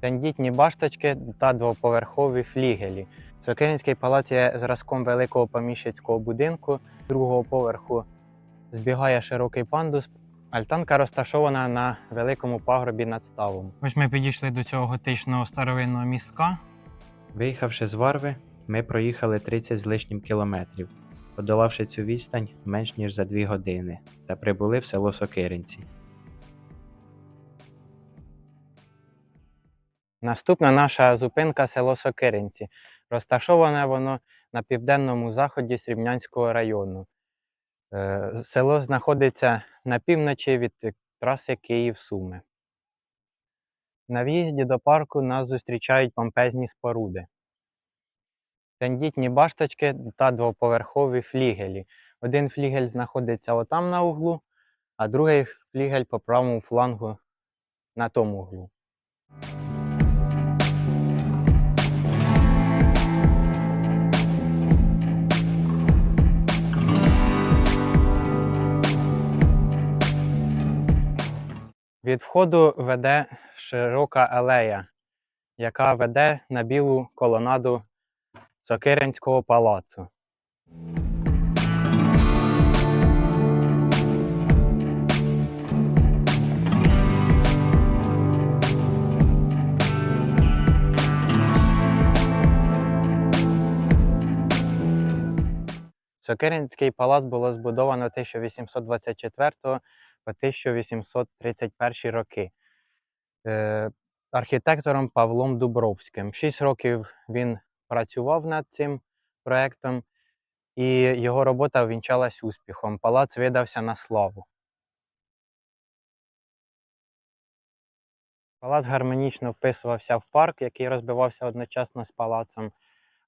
тендітні башточки та двоповерхові флігелі. Сокиринський палац є зразком великого поміщицького будинку. Другого поверху збігає широкий пандус. Альтанка розташована на великому пагорбі над ставом. Ось ми підійшли до цього готичного старовинного містка. Виїхавши з Варви, ми проїхали 30 з лишнім кілометрів, подолавши цю відстань менш ніж за 2 години, та прибули в село Сокиринці. Наступна наша зупинка село Сокиринці. Розташоване воно на південному заході Срібнянського району. Е, Село знаходиться на півночі від траси Київ-Суми. На в'їзді до парку нас зустрічають помпезні споруди. Тендітні башточки та двоповерхові флігелі. Один флігель знаходиться отам на углу, а другий флігель по правому флангу на тому углу. Від входу веде широка алея, яка веде на білу колонаду Сокиринського палацу. Сокиринський палац було збудовано 1824 по 1831 роки е, архітектором Павлом Дубровським. Шість років він працював над цим проектом, і його робота увінчалась успіхом. Палац видався на славу. Палац гармонічно вписувався в парк, який розбивався одночасно з палацом,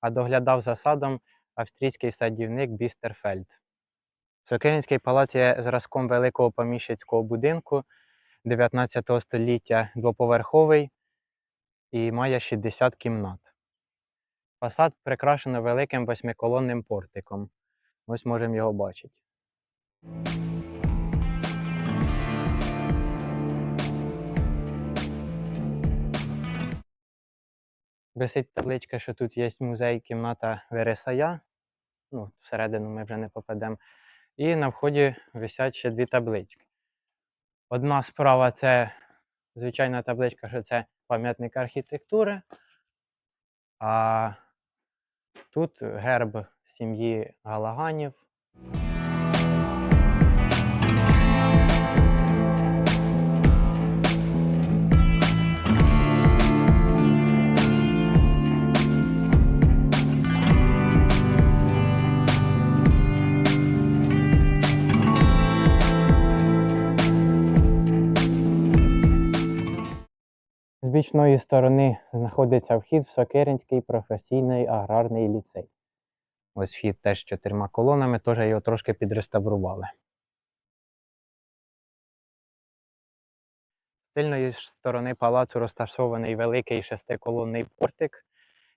а доглядав за садом австрійський садівник Бістерфельд. Сокиринський палац є зразком великого поміщицького будинку 19 століття, двоповерховий і має 60 кімнат. Фасад прикрашено великим восьмиколонним портиком. Ось можемо його бачити. Висить табличка, що тут є музей кімната Вересая. Ну, всередину ми вже не попадемо. І на вході висять ще дві таблички. Одна справа це звичайна табличка, що це пам'ятник архітектури. А тут герб сім'ї Галаганів. Бічної сторони знаходиться вхід в Сокиринський професійний аграрний ліцей. Ось вхід теж чотирма колонами, теж його трошки підреставрували. З тильної сторони палацу розташований великий шестиколонний портик,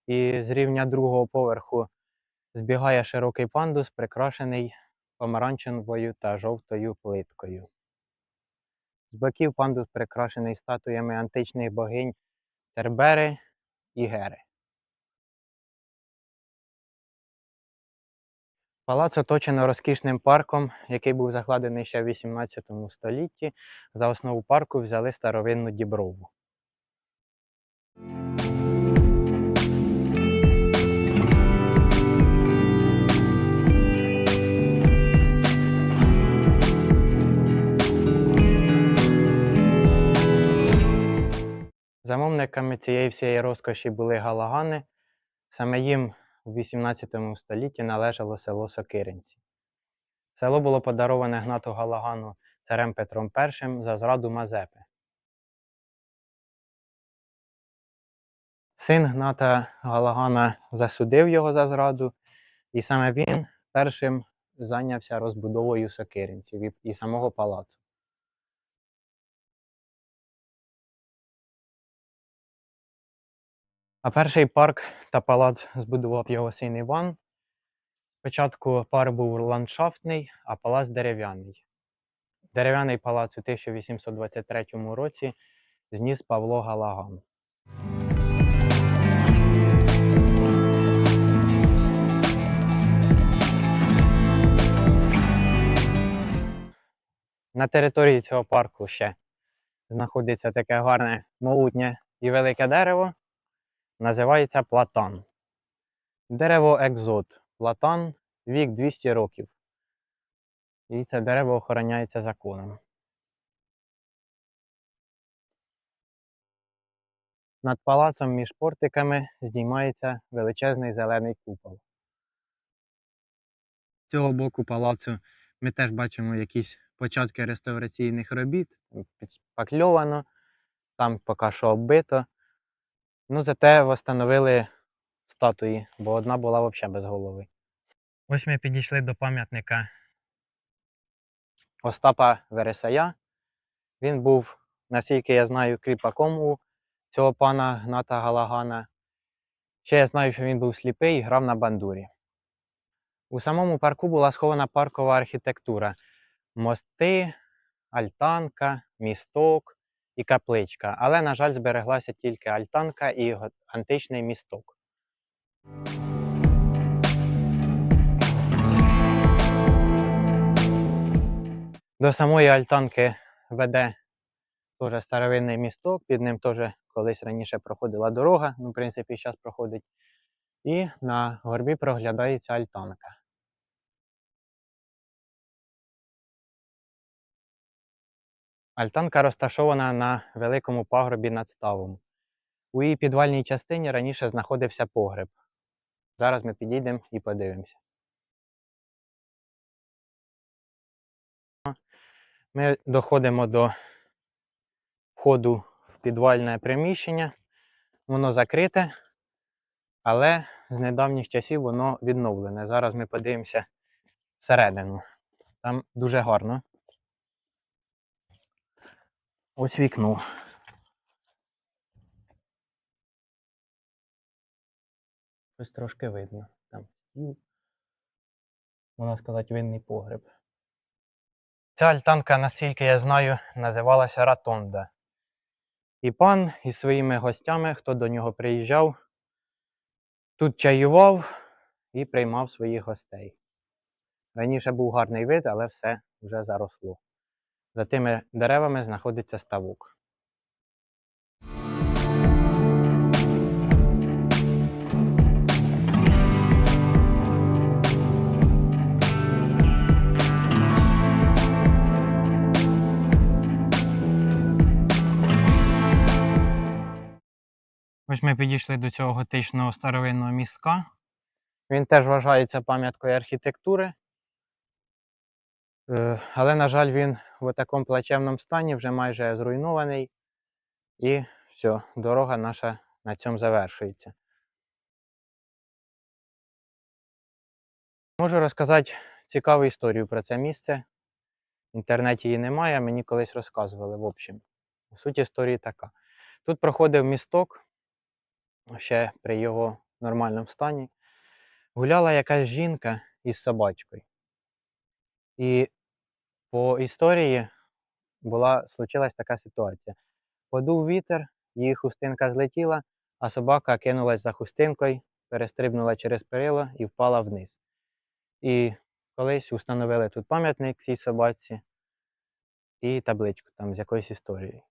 і з рівня другого поверху збігає широкий пандус, прикрашений помаранчевою та жовтою плиткою. З боків пандус прикрашений статуями античних богинь Тербери і Гери. Палац оточено розкішним парком, який був закладений ще в 18 столітті. За основу парку взяли старовинну діброву. Замовниками цієї всієї розкоші були галагани. Саме їм в 18 столітті належало село Сокиринці. Село було подароване Гнату Галагану царем Петром І за зраду Мазепи. Син Гната Галагана засудив його за зраду, і саме він першим зайнявся розбудовою сокиринців і самого палацу. А перший парк та палац збудував його син Іван. Спочатку парк був ландшафтний, а палац дерев'яний. Дерев'яний палац у 1823 році зніс Павло Галаган. На території цього парку ще знаходиться таке гарне, могутнє і велике дерево. Називається платан. Дерево екзот. Платан вік 200 років. І це дерево охороняється законом. Над палацом між портиками здіймається величезний зелений купол. З цього боку палацу ми теж бачимо якісь початки реставраційних робіт. Там Підшпакльовано, там поки що оббито. Ну, зате встановили статуї, бо одна була взагалі без голови. Ось ми підійшли до пам'ятника Остапа Вересая. Він був, наскільки я знаю, кріпаком у цього пана Гната Галагана. Ще я знаю, що він був сліпий і грав на бандурі. У самому парку була схована паркова архітектура. Мости, альтанка, місток і капличка. Але, на жаль, збереглася тільки альтанка і античний місток. До самої альтанки веде теж старовинний місток, під ним теж колись раніше проходила дорога, ну, в принципі, зараз проходить. І на горбі проглядається альтанка. Альтанка розташована на великому пагорбі над ставом. У її підвальній частині раніше знаходився погреб. Зараз ми підійдемо і подивимося. Ми доходимо до входу в підвальне приміщення. Воно закрите, але з недавніх часів воно відновлене. Зараз ми подивимося всередину. Там дуже гарно. Ось вікно. Ось трошки видно. Там стіл. Можна сказати, винний погреб. Ця альтанка, наскільки я знаю, називалася Ратонда. І пан із своїми гостями, хто до нього приїжджав, тут чаював і приймав своїх гостей. Раніше був гарний вид, але все вже заросло. За тими деревами знаходиться ставок. Ось ми підійшли до цього готичного старовинного містка. Він теж вважається пам'яткою архітектури. Е, Але, на жаль, він в такому плачевному стані вже майже зруйнований. І все, дорога наша на цьому завершується. Можу розказати цікаву історію про це місце. В інтернеті її немає, мені колись розказували. В общем, суть історії така. Тут проходив місток, ще при його нормальному стані. Гуляла якась жінка із собачкою. І по історії була, случилась така ситуація. Подув вітер, її хустинка злетіла, а собака кинулась за хустинкою, перестрибнула через перило і впала вниз. І колись установили тут пам'ятник цій собаці і табличку там з якоюсь історією.